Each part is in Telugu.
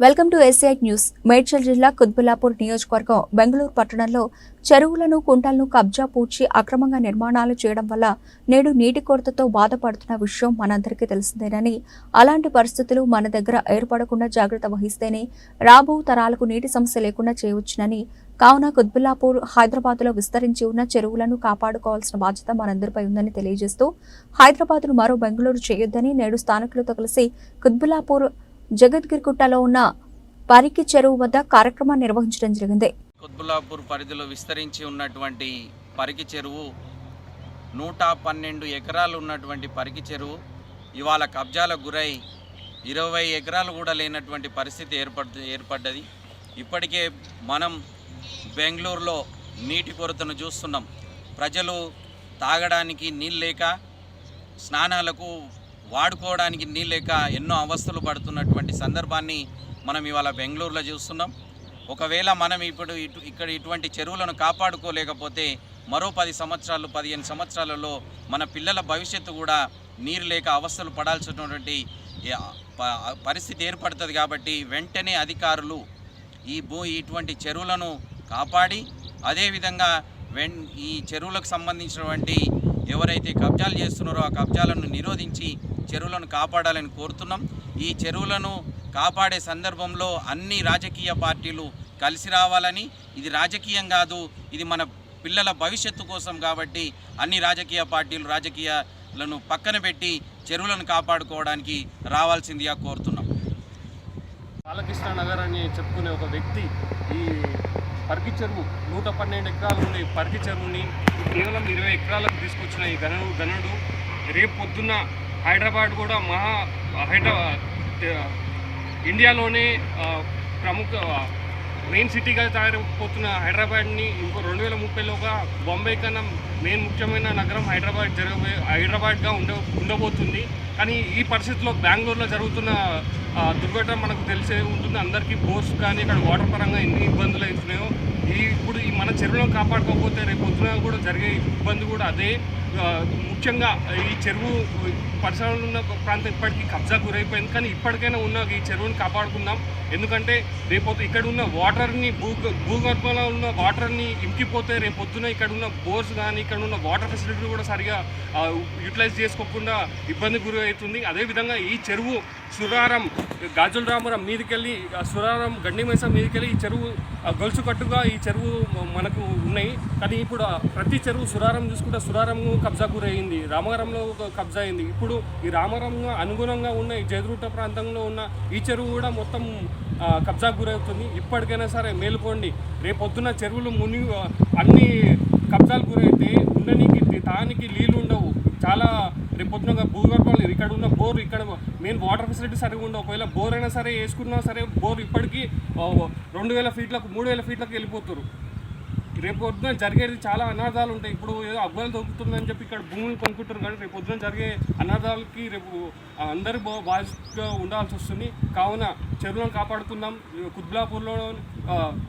Welcome to S I news. Medchal జిల్లా కుత్బుల్లాపూర్ నియోజకవర్గం బెంగళూరు పట్టణంలో చెరువులను కుంటలను కబ్జా పూడ్చి అక్రమంగా నిర్మాణాలు చేయడం వల్ల నేడు నీటి కొరతతో బాధపడుతున్న విషయం మనందరికీ తెలిసిందేనని అలాంటి పరిస్థితులు మన దగ్గర ఏర్పడకుండా జాగ్రత్త వహిస్తేనే రాబో తరాలకు నీటి సమస్య లేకుండా చేయవచ్చునని కావున కుత్బుల్లాపూర్ హైదరాబాద్లో విస్తరించి ఉన్న చెరువులను కాపాడుకోవాల్సిన బాధ్యత మనందరిపై ఉందని తెలియజేస్తూ హైదరాబాద్ను మరో బెంగళూరు చేయొద్దని నేడు స్థానికులతో కలిసి కుత్బుల్లాపూర్ జగద్గిరిగుట్టలో ఉన్న పరికి చెరువు వద్ద కార్యక్రమాన్ని నిర్వహించడం జరిగింది. కుత్బుల్లాపూర్ పరిధిలో విస్తరించి ఉన్నటువంటి పరికి చెరువు నూట పన్నెండు ఎకరాలు ఉన్నటువంటి పరికి చెరువు ఇవాళ కబ్జాలకు గురై ఇరవై ఎకరాలు కూడా లేనటువంటి పరిస్థితి ఏర్పడ్ ఏర్పడ్డది. ఇప్పటికే మనం బెంగళూరులో నీటి కొరతను చూస్తున్నాం. ప్రజలు తాగడానికి నీళ్ళు లేక స్నానాలకు వాడుకోవడానికి నీళ్ళు లేక ఎన్నో అవస్థలు పడుతున్నటువంటి సందర్భాన్ని మనం ఇవాళ బెంగళూరులో చూస్తున్నాం. ఒకవేళ మనం ఇప్పుడు ఇటు ఇక్కడ ఇటువంటి చెరువులను కాపాడుకోలేకపోతే మరో పది సంవత్సరాలు పదిహేను సంవత్సరాలలో మన పిల్లల భవిష్యత్తు కూడా నీరు లేక అవస్థలు పడాల్సినటువంటి పరిస్థితి ఏర్పడుతుంది కాబట్టి వెంటనే అధికారులు ఈ భూ ఇటువంటి చెరువులను కాపాడి అదేవిధంగా వెన్ ఈ చెరువులకు సంబంధించినటువంటి ఎవరైతే కబ్జాలు చేస్తున్నారో ఆ కబ్జాలను నిరోధించి చెరువులను కాపాడాలని కోరుతున్నాం. ఈ చెరువులను కాపాడే సందర్భంలో అన్ని రాజకీయ పార్టీలు కలిసి రావాలని ఇది రాజకీయం కాదు ఇది మన పిల్లల భవిష్యత్తు కోసం కాబట్టి అన్ని రాజకీయ పార్టీలు రాజకీయాలను పక్కన పెట్టి చెరువులను కాపాడుకోవడానికి రావాల్సిందిగా కోరుతున్నాం. బాలకృష్ణ నగర్ అని చెప్పుకునే ఒక వ్యక్తి ఈ పరికి చెరువు నూట పన్నెండు ఎకరాలు ఉండే పరికి చెరువుని కేవలం ఇరవై ఎకరాలకు తీసుకొచ్చిన ఈ గనుడు గనుడు రేపు పొద్దున్న హైదరాబాద్ కూడా మహా హైదరాబాద్ ఇండియాలోనే ప్రముఖ మెయిన్ సిటీగా తయారైపోతున్న హైదరాబాద్ని ఇంకో రెండు వేల ముప్పైలోగా బొంబాయి కన్నా మెయిన్ ముఖ్యమైన నగరం హైదరాబాద్ జరగబోయే హైదరాబాద్గా ఉండ ఉండబోతుంది. కానీ ఈ పరిస్థితిలో బెంగళూరులో జరుగుతున్న దుర్ఘటన మనకు తెలిసే ఉంటుంది. అందరికీ బోర్స్ కానీ ఇక్కడ వాటర్ పరంగా ఎన్ని ఇబ్బందులు అవుతున్నాయో ఈ ఇప్పుడు ఈ మన చెరువులను కాపాడుకోకపోతే రేపు పొద్దున కూడా జరిగే ఇబ్బంది కూడా అదే. ముఖ్యంగా ఈ చెరువు పరిసరాలు ఉన్న ప్రాంతం ఇప్పటికీ కబ్జా గురైపోయింది. కానీ ఇప్పటికైనా ఉన్న ఈ చెరువుని కాపాడుకుందాం. ఎందుకంటే రేపు ఇక్కడ ఉన్న వాటర్ని భూ భూగర్భంలో ఉన్న వాటర్ని ఇంకిపోతే రేపు ఇక్కడ ఉన్న బోర్స్ కానీ ఇక్కడ ఉన్న వాటర్ ఫెసిలిటీ కూడా సరిగా యూటిలైజ్ చేసుకోకుండా ఇబ్బంది గురి అవుతుంది అదేవిధంగా ఈ చెరువు సురారం గాజుల రామరం మీదకెళ్ళి ఆ సురారం గండిమైస మీదకెళ్ళి ఈ చెరువు గొలుసు కట్టుగా ఈ చెరువు మనకు ఉన్నాయి. కానీ ఇప్పుడు ప్రతి చెరువు సురారం చూసుకుంటే సురారం కబ్జా గురయింది. రామారంలో ఒక కబ్జా అయింది. ఇప్పుడు ఈ రామవరంగా అనుగుణంగా ఉన్న ఈ జయదృట ప్రాంతంలో ఉన్న ఈ చెరువు కూడా మొత్తం కబ్జా గురవుతుంది. ఇప్పటికైనా సరే మేలుకోండి. రేపొద్దున చెరువులు ముని అన్ని కబ్జాలు గురైతే ఉండనికి తానికి నీళ్ళు ఉండవు చాలా రేపు పొద్దున భూగర్భాలు ఇక్కడ ఉన్న బోర్ ఇక్కడ మెయిన్ వాటర్ ఫెసిలిటీ సరిగా ఉండవు. ఒకవేళ బోర్ అయినా సరే వేసుకున్నా సరే బోర్ ఇప్పటికీ రెండు వేల ఫీట్లకు మూడు వేల ఫీట్లకు వెళ్ళిపోతారు రేపు పొద్దున జరిగేది చాలా అనాథాలు ఉంటాయి. ఇప్పుడు ఏదో అబ్బాయిలు దొరుకుతుందని చెప్పి ఇక్కడ భూములు కొనుక్కుంటారు కానీ రేపు పొద్దున జరిగే అనాథాలకి రేపు అందరూ బా- బాధ్యతగా ఉండాల్సి వస్తుంది. కావున చెరువులను కాపాడుకుందాం. కుత్బులాపూర్లో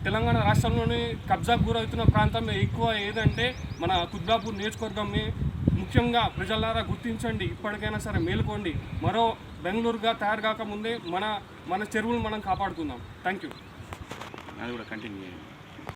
తెలంగాణ రాష్ట్రంలోనే కబ్జాకు గురవుతున్న ప్రాంతం ఎక్కువ. ఏదంటే మన కుత్బులాపూర్ నియోజకవర్గమే. ముఖ్యంగా ప్రజలారా గుర్తించండి ఇప్పటికైనా సరే మేలుకోండి. మరో బెంగళూరుగా తయారు కాకముందే మన మన చెరువులు మనం కాపాడుకుందాం. థ్యాంక్ యూ అది కూడా కంటిన్యూ